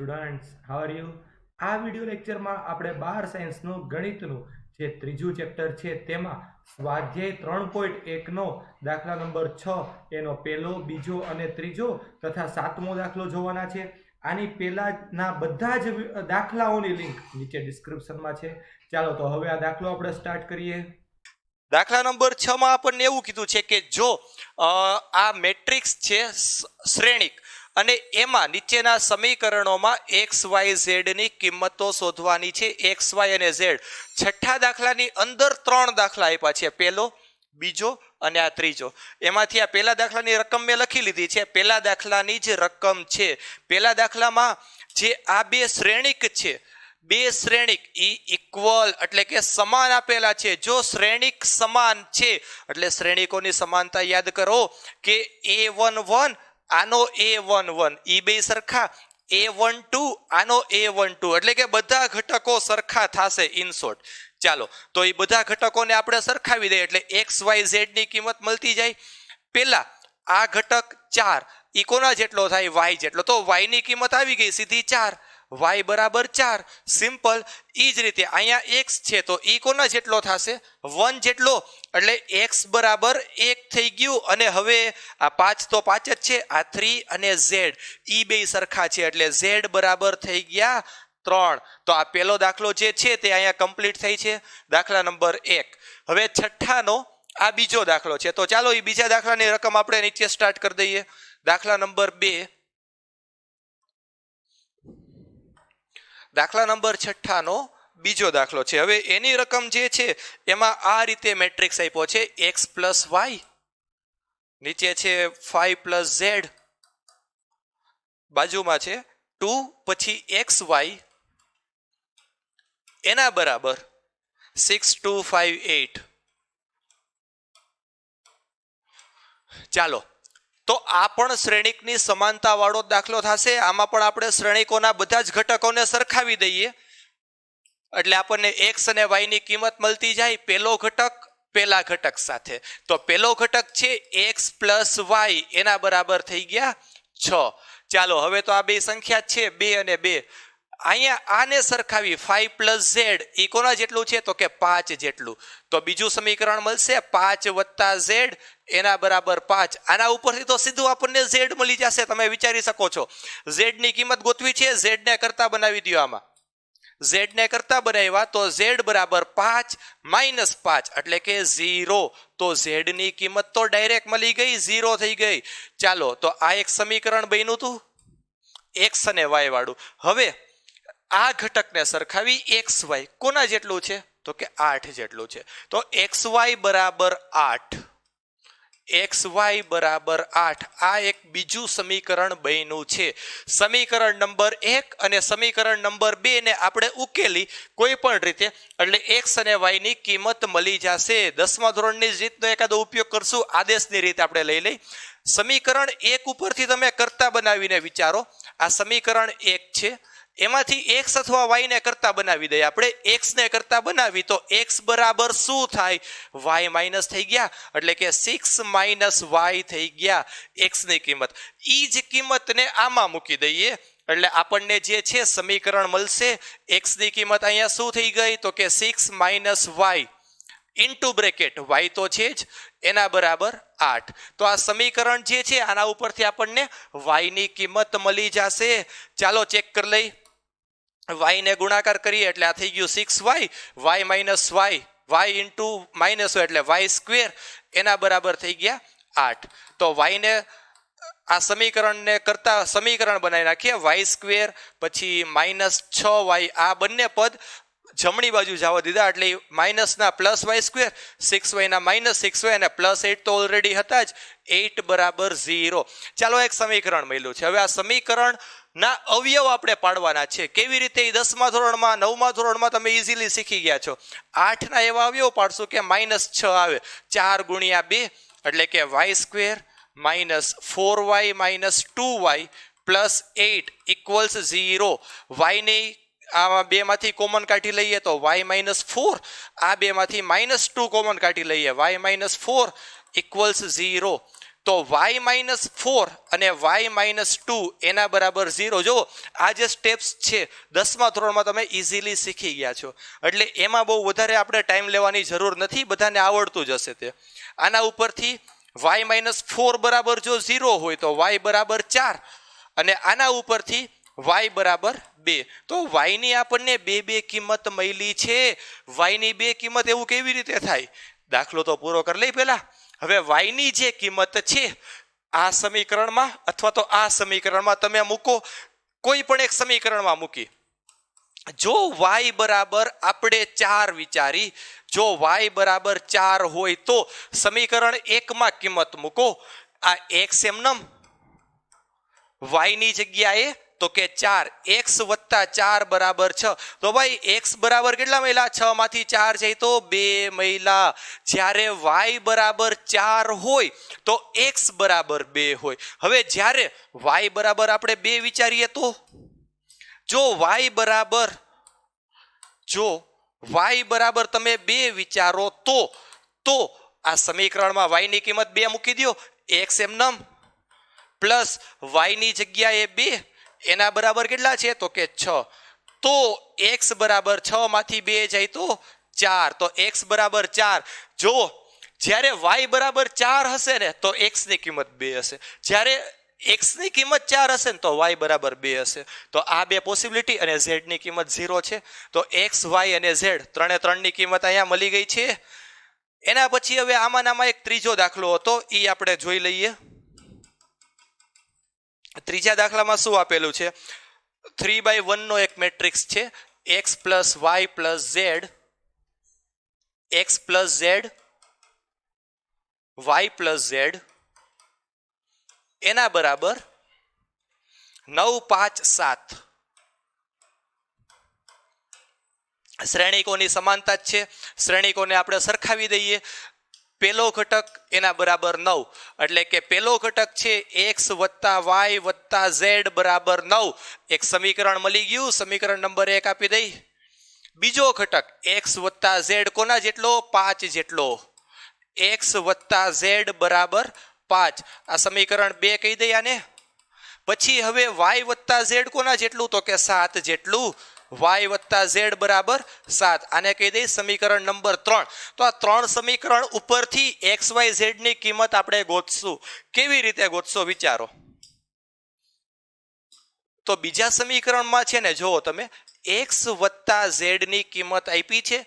Students how are you આ video લેક્ચરમાં આપણે બાર સાયન્સનું ગણિતનું જે ત્રીજું ચેપ્ટર છે તેમાં સ્વાધ્યાય ત્રણ પોઈન્ટ એકનો દાખલા નંબર છ, એનો પહેલો, બીજો અને ત્રીજો તથા સાતમો દાખલો જોવાના છે. આની પહેલાના બધા જ દાખલાઓની લિંક નીચે ડિસ્ક્રિપ્શનમાં છે. ચાલો તો હવે આ દાખલો આપણે સ્ટાર્ટ કરીએ. દાખલા નંબર છ માં આપણને એવું કીધું છે કે જો આ મેટ્રિક્સ છે શ્રેણિક અને એમાં નીચેના સમીકરણોમાં એક્સ વાય ઝેડની કિંમતો શોધવાની છે. એક્સ વાય અને ઝેડ છઠ્ઠા દાખલાની અંદર ત્રણ દાખલા આપ્યા છે. પહેલો બીજો અને આ ત્રીજો. એમાંથી આ પહેલા દાખલાની રકમ મેં લખી લીધી છે. પહેલા દાખલાની જ રકમ છે. પહેલા દાખલામાં જે આ બે શ્રેણિક છે, બે શ્રેણિક ઈ ઇક્વલ એટલે કે સમાન આપેલા છે. જો શ્રેણિક સમાન છે, એટલે શ્રેણિકોની સમાનતા યાદ કરો કે એ વન વન આનો એ વન વન ઈ બે સરખા. એ વન ટુ આનો એ વન ટુ એટલે કે બધા ઘટકો સરખા થશે ઇન શોર્ટ ચાલો, તો એ બધા ઘટકોને આપણે સરખાવી દઈએ એટલે એક્સ વાય ઝેડની કિંમત મળતી જાય. પેલા, આ ઘટક ચાર. ઈ કોના જેટલો થાય? વાય જેટલો. તો વાયની કિંમત આવી ગઈ સીધી ચાર. વાય બરાબર ચાર. સિમ્પલ એ જ રીતે. અહીંયા એક્સ છે તો ઈ કોના જેટલો થશે? વન જેટલો. એટલે એક્સ બરાબર એક થઈ ગયું અને હવે આ પાંચ તો પાંચ જ છે. આ થ્રી અને ઝેડ ઈ બે સરખા છે. એટલે ઝેડ બરાબર થઈ ગયા ત્રણ. તો આ પહેલો દાખલો જે છે તે અહીંયા કમ્પ્લીટ થઈ છે. દાખલા નંબર એક. હવે છઠ્ઠાનો આ બીજો દાખલો છે. તો ચાલો એ બીજા દાખલાની રકમ આપણે નીચે સ્ટાર્ટ કરી દઈએ. દાખલા નંબર બે. દાખલા નંબર છઠ્ઠાનો બીજો દાખલો છે. હવે એની રકમ જે છે, એમાં આ રીતે મેટ્રિક્સ આપ્યો છે. એક્સ પ્લસ વાય નીચે છે ફાઈવ પ્લસ ઝેડ બાજુમાં છે ટુ પછી એક્સ વાય એના બરાબર સિક્સ ટુ ફાઈવ એટ ચાલો તો આ પણ શ્રેણિકની સમાનતાવાળો દાખલો થશે. આમાં પણ આપણે શ્રેણિકોના બધા જ ઘટકોને સરખાવી દઈએ. એટલે આપણને એક્સ અને વાયની કિંમત મળતી જાય પેલો ઘટક, પેલા ઘટક સાથે. તો પેલો ઘટક છે એક્સ પ્લસ વાય એના બરાબર થઈ ગયા છ. ચાલો, હવે તો આ બે સંખ્યા છે, બે અને બે. અહીંયા આને સરખાવી ફાઈવ પ્લસ ઝેડ એ કોના જેટલું છે? તો કે પાંચ જેટલું. તો બીજું સમીકરણ મળશે પાંચ વત્તા ઝેડ એના બરાબર પાંચ. આના ઉપરથી તો સીધું આપણને ઝેડ મળી જશે. તમે વિચારી શકો છો. ઝેડની કિંમત ગોતવી છે. ઝેડને કરતા બનાવી દો આમાં. ઝેડને કરતા બનાવ્યા તો ઝેડ બરાબર પાંચ માઇનસ પાંચ એટલે કે ઝીરો તો ઝેડની કિંમત તો ડાયરેક્ટ મળી ગઈ. ઝીરો થઈ ગઈ. ચાલો, તો આ એક સમીકરણ બન્યું હતું એક્સ અને વાય વાળું. હવે આ ઘટકને સરખાવી એક્સ વાય કોના જેટલું છે? તો કે આઠ જેટલું છે. તો એક્સ વાય બરાબર આઠ. એક્સ વાય બરાબર આઠ. આ એક બીજું સમીકરણ બન્યું છે. સમીકરણ નંબર એક અને સમીકરણ નંબર બે ને આપણે ઉકેલી કોઈ પણ રીતે, એટલે એક્સ અને વાયની કિંમત મળી જશે. દસમા ધોરણની જ રીતનો એકાદો ઉપયોગ કરશું. આદેશની રીત આપણે લઈ લઈ. સમીકરણ એક ઉપરથી તમે કરતા બનાવીને વિચારો. આ સમીકરણ એક છે. એમાંથી એક્સ અથવા વાયને કરતા બનાવી દઈએ. આપણે એક્સને કરતા બનાવી તો એક્સ બરાબર શું થાય? વાય માઇનસ થઈ ગયા. એટલે કે સિક્સ માઇનસ વાય થઈ ગયા. એક્સની કિંમત. એ જ કિંમતને આમાં મૂકી દઈએ. એટલે આપણને જે છે સમીકરણ મળશે. એક્સની કિંમત અહીંયા શું થઈ ગઈ? તો કે six minus y into bracket y તો છે જ એના બરાબર આઠ. તો આ સમીકરણ જે છે, આના ઉપરથી આપણને વાયની કિંમત મળી જશે. ચાલો ચેક કરી લઈ વાય ને ગુણાકાર કરીએ એટલે આ થઈ ગયું six y y minus y y into minus એટલે વાય સ્ક્વેર એના બરાબર થઈ ગયા આઠ. તો વાયને આ સમીકરણને કરતા સમીકરણ બનાવી નાખીએ વાય સ્ક્વેર પછી માઇનસ છ વાય આ બંને પદ જમણી બાજુ જવા દીધા, એટલે માઇનસના પ્લસ વાય સ્ક્વેર સિક્સ વાયના માઇનસ સિક્સ વાય અને પ્લસ એટ તો ઓલરેડી હતા જ એટ બરાબર ઝીરો ચાલો એક સમીકરણ મળ્યું છે. હવે આ સમીકરણ ના અવયવ આપણે પાડવાના છે. કેવી રીતે એ દસમા ધોરણમાં, નવમા ધોરણમાં તમે ઇઝીલી શીખી ગયા છો. આઠના એવા અવયવ પાડશો કે માઇનસ છ આવે. ચાર ગુણ્યા બે એટલે કે y square minus four y minus two y plus eight equals zero વાયને આમાં બેમાંથી કોમન કાઢી લઈએ તો વાય માઇનસ ફોર આ બેમાંથી માઇનસ ટુ કોમન કાઢી લઈએ. Y minus four equals zero તો વાય માઇનસ ફોર અને વાય માઇનસ ટુ એના બરાબર ઝીરો જુઓ આ જે સ્ટેપ્સ છે, દસમા ધોરણમાં તમે ઇઝીલી શીખી ગયા છો. એટલે એમાં બહુ વધારે આપણે ટાઈમ લેવાની જરૂર નથી, બધાને આવડતું જ હશે તે. આના ઉપરથી વાય માઇનસ ફોર બરાબર જો ઝીરો હોય તો વાય બરાબર ચાર અને આના ઉપરથી વાય બરાબર બે. તો વાયની આપણને બે બે કિંમત મળી છે. વાયની બે કિંમત એવું કેવી રીતે થાય? દાખલો તો પૂરો કરી લઈ પહેલા હવે વાયની જે કિંમત છે, આ સમીકરણમાં અથવા તો આ સમીકરણમાં તમે મૂકો, કોઈ પણ એક સમીકરણમાં મૂકી. જો વાય બરાબર આપણે ચાર વિચારી, જો વાય બરાબર ચાર હોય તો સમીકરણ એકમાં કિંમત મૂકો. આ એક્સ એમનમ વાયની જગ્યાએ તો કે ચાર, એક્સ વત્તા ચાર બરાબર છ. તો ભાઈ, એક્સ બરાબર કેટલા મહિલા? છ માંથી ચાર જાય તો બે મહિલા. જ્યારે વાય બરાબર ચાર હોય, તો એક્સ બરાબર બે હોય. હવે જ્યારે વાય બરાબર આપણે બે વિચારીએ તો? જો વાય બરાબર, જો વાય બરાબર તમે બે વિચારો તો તો આ સમીકરણમાં વાયની કિંમત બે મૂકી દો એક્સ એમનમ પ્લસ વાયની જગ્યાએ બે. એના બરાબર કેટલા છે? તો કે છ. તો એક્સ બરાબર છ માંથી બે જાય તો ચાર. તો એક્સ બરાબર ચાર. જો જ્યારે વાય બરાબર ચાર હશે ને, તો એક્સની કિંમત બે હશે. જ્યારે એક્સની કિંમત ચાર હશે ને, તો વાય બરાબર બે હશે. તો આ બે પોસિબિલિટી અને ઝેડની કિંમત ઝીરો છે. તો એક્સ, વાય અને ઝેડ ત્રણે ત્રણની કિંમત અહીંયા મળી ગઈ છે. એના પછી હવે આમાં નામાં એક ત્રીજો દાખલો હતો. એ આપણે જોઈ લઈએ. ત્રીજા દાખલામાં શું આપેલું છે? થ્રી બાય વનનો એક મેટ્રિક્સ છે. X plus y plus z x plus z y plus z એના બરાબર નવ પાંચ સાત. શ્રેણિકોની સમાનતા જ છે. શ્રેણિકોને આપણે સરખાવી દઈએ. પેલો ઘટક એના બરાબર નવ. એટલે કે પેલો ઘટક છે એક્સ વત્તા વાય વત્તા ઝેડ બરાબર નવ. એક સમીકરણ મળી ગયું. સમીકરણ નંબર એક આપી દઈ. બીજો ઘટક એક્સ વત્તા ઝેડ કોના જેટલો? પાંચ જેટલો. એક્સ વત્તા ઝેડ બરાબર પાંચ. આ સમીકરણ બે કહી દઈ આને. પછી હવે વાય વત્તા ઝેડ કોના જેટલું? તો કે સાત જેટલું. વાય વત્તા ઝેડ બરાબર સાત. આને કહી દઈ સમીકરણ નંબર ત્રણ. તો આ ત્રણ સમીકરણ ઉપરથી એક્સ વાય ઝેડની કિંમત આપણે ગોતશું. કેવી રીતે ગોતશો વિચારો? તો બીજા સમીકરણમાં છે ને, જુઓ તમે, એક્સ વત્તા ઝેડની કિંમત આપી છે.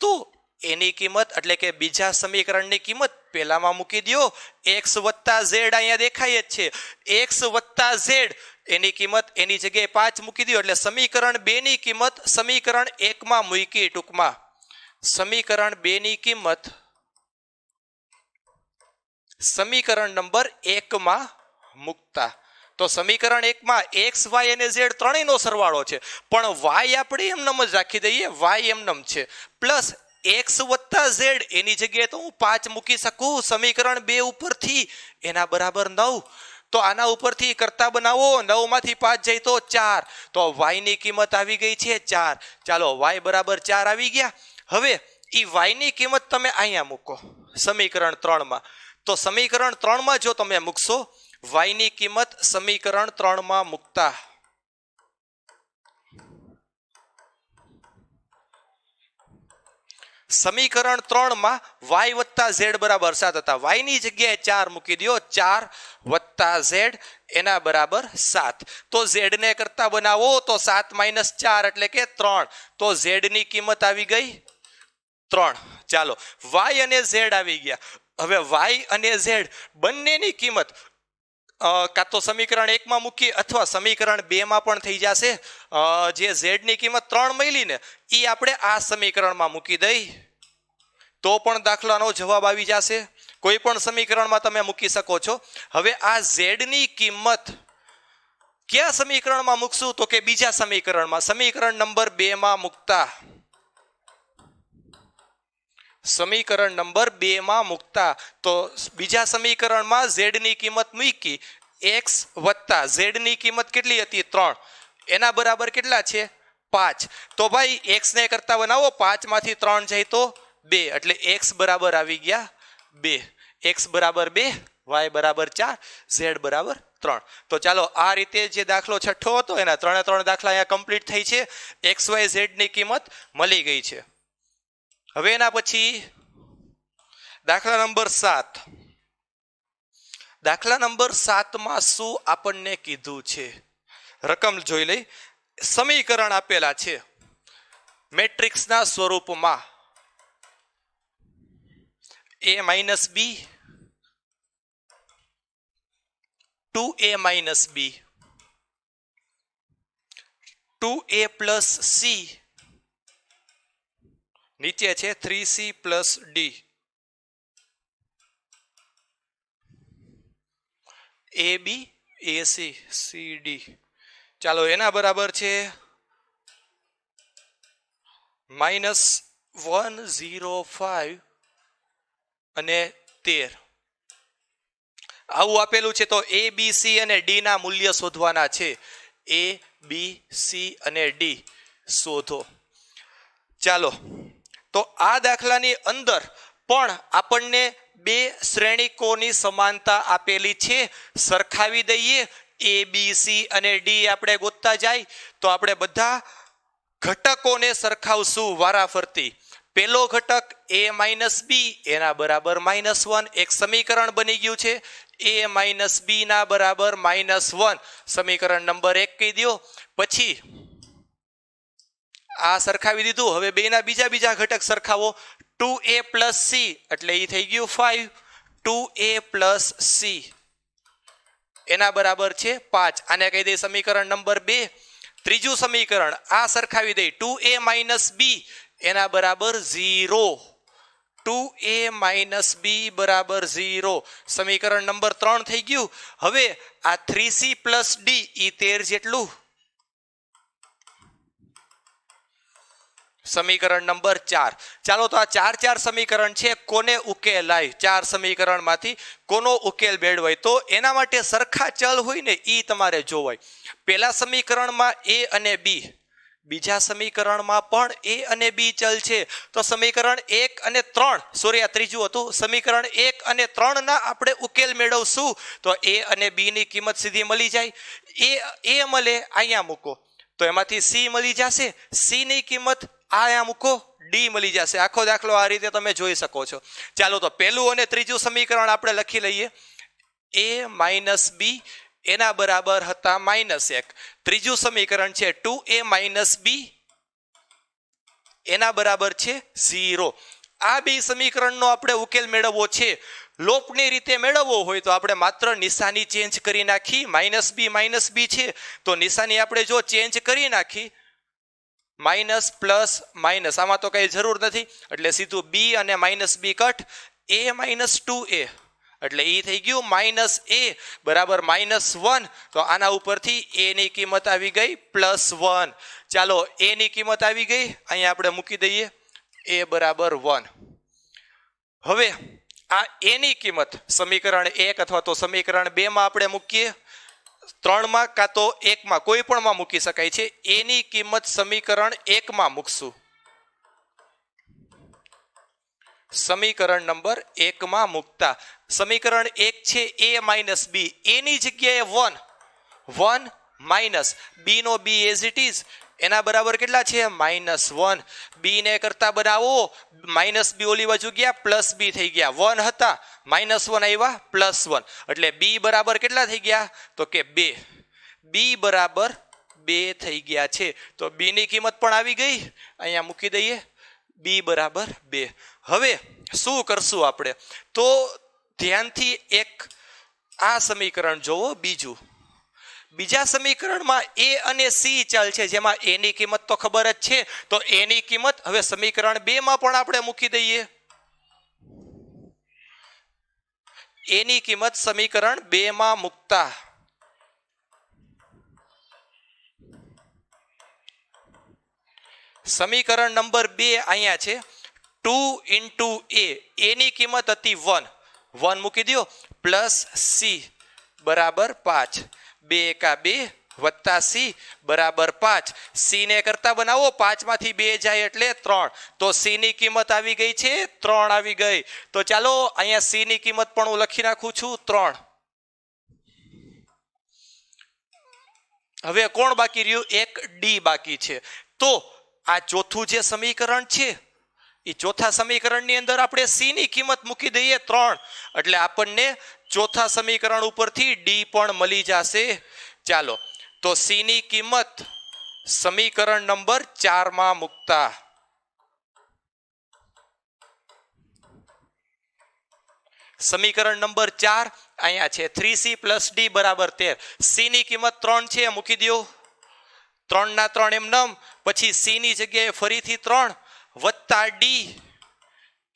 તો એની કિંમત, એટલે કે બીજા સમીકરણની કિંમત, પહેલામાં મૂકી દો એક્સ વત્તા ઝેડ અહીંયા દેખાય જ છે. એક્સ વત્તા ઝેડ એની કિંમત એની જગ્યાએ પાંચ મૂકી દો એટલે સમીકરણ બે ની કિંમત સમીકરણ એકમાં મૂકી ટૂંકમાં. સમીકરણ બે ની કિંમત સમીકરણ નંબર એકમાં મૂકતા. તો સમીકરણ એકમાં એક્સ, વાય અને ઝેડ ત્રણેયનો સરવાળો છે. પણ વાય આપણે એમનમ જ રાખી દઈએ, વાય એમનમ છે. પ્લસ એક્સ વત્તા ઝેડ, એની જગ્યાએ તો હું પાંચ મૂકી શકું. સમીકરણ બે ઉપરથી, એના બરાબર નવ. તો આના ઉપરથી કરતા બનાવો, નવમાંથી પાંચ જાય તો ચાર. તો વાયની કિંમત આવી ગઈ છે ચાર. ચાલો, વાય બરાબર ચાર આવી ગયા. હવે એ વાયની કિંમત તમે અહીંયા મૂકો, સમીકરણ ત્રણમાં. તો સમીકરણ ત્રણમાં જો તમે મૂકશો, વાયની કિંમત સમીકરણ ત્રણમાં મૂકતા સમીકરણ ત્રણમાં વાય વત્તા ઝેડ બરાબર સાત હતા. વાયની જગ્યાએ ચાર મૂકી દો ચાર વત્તા ઝેડ એના બરાબર સાત. તો ઝેડ ને કરતા બનાવો તો સાત માઇનસ ચાર એટલે કે ત્રણ. તો ઝેડની કિંમત આવી ગઈ ત્રણ. ચાલો, વાય અને ઝેડ આવી ગયા. હવે વાય અને ઝેડ બંનેની કિંમત કાં તો સમીકરણ એકમાં મૂકી અથવા સમીકરણ બેમાં પણ થઈ જશે. જે ઝેડની કિંમત ત્રણ મળી ને એ આપણે આ સમીકરણમાં મૂકી દઈ. તો પણ દાખલાનો જવાબ આવી જશે. કોઈ પણ સમીકરણમાં તમે મૂકી શકો છો. હવે આ ઝેડની કિંમત કયા સમીકરણમાં મૂકશું? તો કે બીજા સમીકરણમાં. સમીકરણ નંબર બેમાં મૂકતા. સમીકરણ નંબર બેમાં મૂકતા. તો બીજા સમીકરણમાં ઝેડની કિંમત મૂકી. એક્સ વત્તા ઝેડની કિંમત કેટલી હતી? ત્રણ. એના બરાબર કેટલા છે? પાંચ. તો ભાઈ એક્સને કરતા બનાવો. પાંચમાંથી ત્રણ જાય તો બે. એટલે એક્સ બરાબર આવી ગયા બે. એક્સ બરાબર બે, વાય બરાબર ચાર, ઝેડ બરાબર ત્રણ. તો ચાલો, આ રીતે જે દાખલો છઠ્ઠો હતો, એના ત્રણે ત્રણ દાખલા અહીંયા કમ્પ્લીટ થઈ છે. એક્સ, વાય, ઝેડની કિંમત મળી ગઈ છે. હવે એના પછી દાખલા નંબર સાત. દાખલા નંબર સાતમાં શું આપણને કીધું છે? રકમ જોઈ લઈ. સમીકરણ આપેલા છે. મેટ્રિક્સના સ્વરૂપમાં A minus B two A minus B two A plus C નીચે છે three C plus D A B A C C D ચાલો, એના બરાબર છે માઇનસ વન ઝીરો ફાઈવ અને તેર. આવું આપેલું છે તો એ બી સી અને ડી ના મૂલ્ય શોધવાના છે. એ બી સી અને ડી શોધો. ચાલો તો આ દાખલાની અંદર પણ આપણને બે શ્રેણિકોની સમાનતા આપેલી છે. સરખાવી દઈએ એ બી સી અને ડી આપણે ગોતતા જાય, તો આપણે બધા ઘટકોને સરખાવશું વારાફરતી. પેલો ઘટક એ માઇનસ બી એના બરાબર માઇનસ વન. એક સમીકરણ બની ગયું છે. એ માઇનસ બી ના બરાબર માઇનસ વન. સમીકરણ નંબર એક કહી દો પછી આ સરખાવી દીધું. હવે બેના બીજા બીજા ઘટક સરખાવો. ટુ એ પ્લસ સી, એટલે એ થઈ ગયું five. Two A plus C. એના બરાબર છે પાંચ. આને કહી દઈએ સમીકરણ નંબર બે. ત્રીજું સમીકરણ આ સરખાવી દઈ. ટુ એ માઇનસ બી, એના બરાબર zero. Two A minus B બરાબર ઝીરો. સમીકરણ નંબર ત્રણ થઈ ગયું. હવે આ થ્રી સી પ્લસ ડી, ઈ તેર જેટલું. સમીકરણ નંબર ચાર. ચાલો તો આ ચાર ચાર સમીકરણ છે, કોને ઉકેલાય ચાર સમીકરણમાંથી કોનો ઉકેલ મેળવાય? તો એના માટે સરખા ચલ હોય ને એ તમારે જોવાય. પહેલા સમીકરણમાં એ અને બી, બીજા સમીકરણમાં પણ એ અને બી ચલ છે. તો સમીકરણ એક અને ત્રણ, સોરી આ ત્રીજું હતું. સમીકરણ એક અને ત્રણ ના આપણે ઉકેલ મેળવશું. તો એ અને બીની કિંમત સીધી મળી જાય. એ એ મળે, અહીંયા મૂકો. તો એમાંથી સી મળી જશે. સીની કિંમત આ અહીંયા મૂકો. ડી મળી જશે. આખો દાખલો આ રીતે તમે જોઈ શકો છો. ચાલો તો પહેલું અને ત્રીજું સમીકરણ આપણે લખી લઈએ. એ માઇનસ બી એના બરાબર હતા માઇનસ એક. ત્રીજું સમીકરણ છે ટુ એ માઇનસ બી એના બરાબર છે ઝીરો આ બે સમીકરણનો આપણે ઉકેલ મેળવવો છે. લોપની રીતે મેળવવો હોય તો આપણે માત્ર નિશાની ચેન્જ કરી નાખી. માઇનસ બી માઇનસ બી છે. તો નિશાની આપણે જો ચેન્જ કરી નાખી માઇનસ પ્લસ માઇનસ. આમાં તો કંઈ જરૂર નથી. એટલે સીધું બી અને minus B cut. A minus two A એટલે એ થઈ ગયું માઇનસ એ બરાબર માઇનસ વન. તો આના ઉપરથી એની કિંમત આવી ગઈ પ્લસ વન. ચાલો એની કિંમત આવી ગઈ. અહીંયા આપણે મૂકી દઈએ. એ બરાબર વન. હવે આ એની કિંમત, સમીકરણ એક અથવા તો સમીકરણ બેમાં આપણે મૂકીએ. ત્રણમાં કાં તો એકમાં, કોઈ પણમાં મૂકી શકાય છે. એની કિંમત સમીકરણ એકમાં મૂકશું. સમીકરણ નંબર એકમાં મૂકતા. સમીકરણ એક છે એ માઇનસ બી. એની જગ્યાએ વન. One minus. બી નો બી એઝ ઇટ ઇઝ. એના બરાબર કેટલા છે? Minus one. બીને કરતા બનાવો, માઇનસ બી ઓલી બાજુ ગયા, પ્લસ બી થઈ ગયા. વન હતા, માઇનસ વન આવ્યા, પ્લસ વન. એટલે બી બરાબર કેટલા થઈ ગયા? તો કે બે. બી બરાબર બે થઈ ગયા છે. તો બીની કિંમત પણ આવી ગઈ. અહીંયા મૂકી દઈએ. બી બરાબર બે. હવે શું કરશું આપણે? તો ધ્યાનથી એક આ સમીકરણ જોવો, બીજું. બીજા સમીકરણમાં એ અને સી ચલ છે જેમાં એની કિંમત તો ખબર જ છે. તો એની કિંમત હવે સમીકરણ બે માં પણ આપણે મૂકી દઈએ. એની કિંમત સમીકરણ બે માં મૂકતા. સમીકરણ નંબર બે અહીંયા છે. ટુ ઇન્ટુ એ એની કિંમત હતી વન. વન મૂકી દો પ્લસ સી બરાબર પાંચ. બે એકા બે વત્તા સી બરાબર પાંચ. સી ને કરતા બનાવો, પાંચમાંથી બે જાય એટલે ત્રણ. તો સી ની કિંમત આવી ગઈ છે, ત્રણ આવી ગઈ. તો ચાલો અહીંયા સી ની કિંમત પણ હું લખી નાખું છું, ત્રણ. હવે કોણ બાકી રહ્યું? એક ડી બાકી છે. તો આ ચોથું જે સમીકરણ છે એ ચોથા સમીકરણની અંદર આપણે સી ની કિંમત મૂકી દઈએ ત્રણ. એટલે આપણને ચોથા સમીકરણ ઉપરથી ડી પણ મળી જશે. ચાલો, તો સી ની કિંમત સમીકરણ નંબર ચારમાં મૂકતા. સમીકરણ નંબર ચાર, અહીંયા છે થ્રી સી પ્લસ ડી બરાબર તેર. સી ની કિંમત ત્રણ છે, મૂકી દો ત્રણ ના ત્રણ એમ નમ, પછી સી ની જગ્યાએ ફરીથી ત્રણ વત્તા ડી.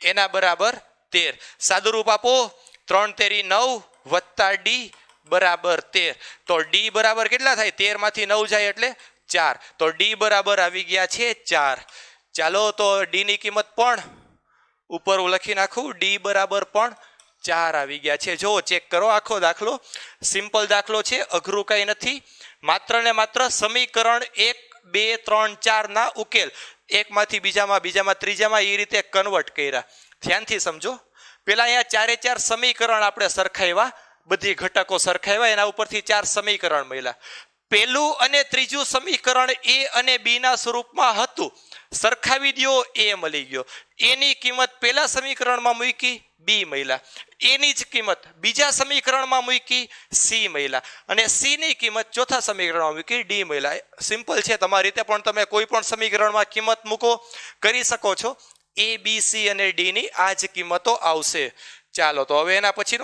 એના બરાબર તેર. સાદુરૂપ આપો. ત્રણ તેરી નવ, વત્તા ડી બરાબર તેર. તો ડી બરાબર કેટલા થાય? તેરમાંથી નવ જાય એટલે ચાર. તો ડી બરાબર આવી ગયા છે ચાર. ચાલો તો ડીની કિંમત પણ ઉપર હું લખી નાખું. ડી બરાબર પણ ચાર આવી ગયા છે. જો ચેક કરો આખો દાખલો. સિમ્પલ દાખલો છે. અઘરું કંઈ નથી. માત્ર ને માત્ર સમીકરણ એક, બે, ત્રણ ચાર ના ઉકેલ. એકમાંથી બીજામાં બીજામાં, ત્રીજામાં એ રીતે કન્વર્ટ કર્યા. ધ્યાનથી સમજો. પેલા અહીંયા ચારે ચાર સમીકરણ આપણે સરખાવ્યા. બધી ઘટકો સરખાવ્યા, એના ઉપરથી ચાર સમીકરણ મળ્યા. પેલું અને ત્રીજું સમીકરણ એ અને બી ના સ્વરૂપમાં હતું. સરખાવી દ્યો, એ મળી ગયો. એની કિંમત પેલા સમીકરણમાં મૂકી. બી મહિલા. એની જ કિંમત બીજા સમીકરણમાં મૂકી સી મહિલા. અને સી ની કિંમત ચોથા સમીકરણમાં મૂકી ડી મહિલા. સિમ્પલ છે તમારી રીતે, પણ તમે કોઈ પણ સમીકરણમાં કિંમત મૂકો, કરી શકો છો. એ, બી, સી અને ડીની આ જ કિંમતો આવશે. ચાલો, તો હવે એના પછીનો